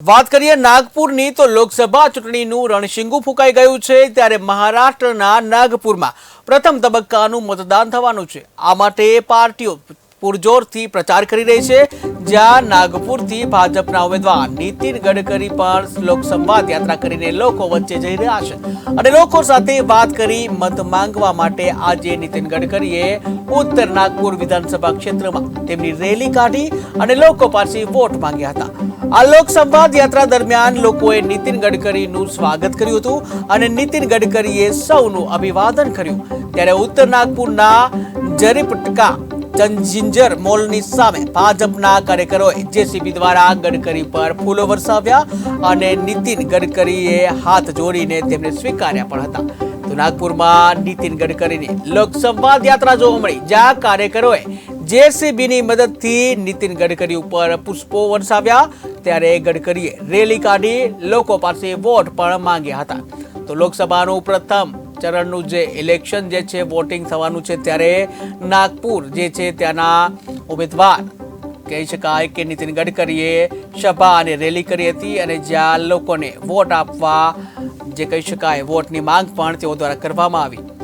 વાત કરીએ નાગપુરની, તો લોકસભા ચૂંટણીનું રણશીંગુ ફૂંકાઈ ગયું છે ત્યારે મહારાષ્ટ્રના નાગપુરમાં પ્રથમ તબક્કાનું મતદાન થવાનું છે. આ માટે પાર્ટીઓ પૂરજોરથી પ્રચાર કરી રહી છે, જ્યાં નાગપુરથી ભાજપના ઉમેદવાર નીતિન ગડકરી પણ લોકસંવાદ યાત્રા કરીને લોકો વચ્ચે જઈ રહ્યા છે. અને લોકો સાથે વાત કરી મત માંગવા માટે આજે નીતિન ગડકરીએ ઉત્તર નાગપુર વિધાનસભા ક્ષેત્રમાં તેમની રેલી કાઢી અને લોકો પાસે વોટ માંગ્યા હતા. આ લોકસંવાદ યાત્રા દરમિયાન લોકોએ નીતિન ગડકરીનું સ્વાગત કર્યું હતું અને નીતિન ગડકરીએ સૌનું અભિવાદન કર્યું. ત્યારે ઉત્તર નાગપુરના જરીપટકા જંજિંજર મોલની સામે ભાજપના કાર્યકરોએ જેસીબી દ્વારા ગડકરી પર ફૂલો વરસાવ્યા અને નીતિન ગડકરીએ હાથ જોડીને તેમને સ્વીકાર્યા પણ હતા. તો નાગપુરમાં નીતિન ગડકરીની લોકસંવાદ યાત્રા જોવા મળી, જ્યાં કાર્યકરોએ જેસીબીની મદદથી નીતિન ગડકરી ઉપર પુષ્પો વરસાવ્યા, ત્યારે ગડકરીએ રેલી કાઢી લોકો પાસે વોટ પણ માંગ્યા હતા. તો લોકસભાનું પ્રથમ ચરણનું જે ઇલેક્શન જે છે વોટિંગ થવાનું છે ત્યારે નાગપુર જે છે ત્યાંના ઉમેદવાર કહી શકાય કે નીતિન ગડકરીએ સભા અને રેલી કરી હતી અને જ્યાં લોકોને વોટ આપવા જે કહી શકાય વોટની માંગ પણ તેઓ દ્વારા કરવામાં આવી.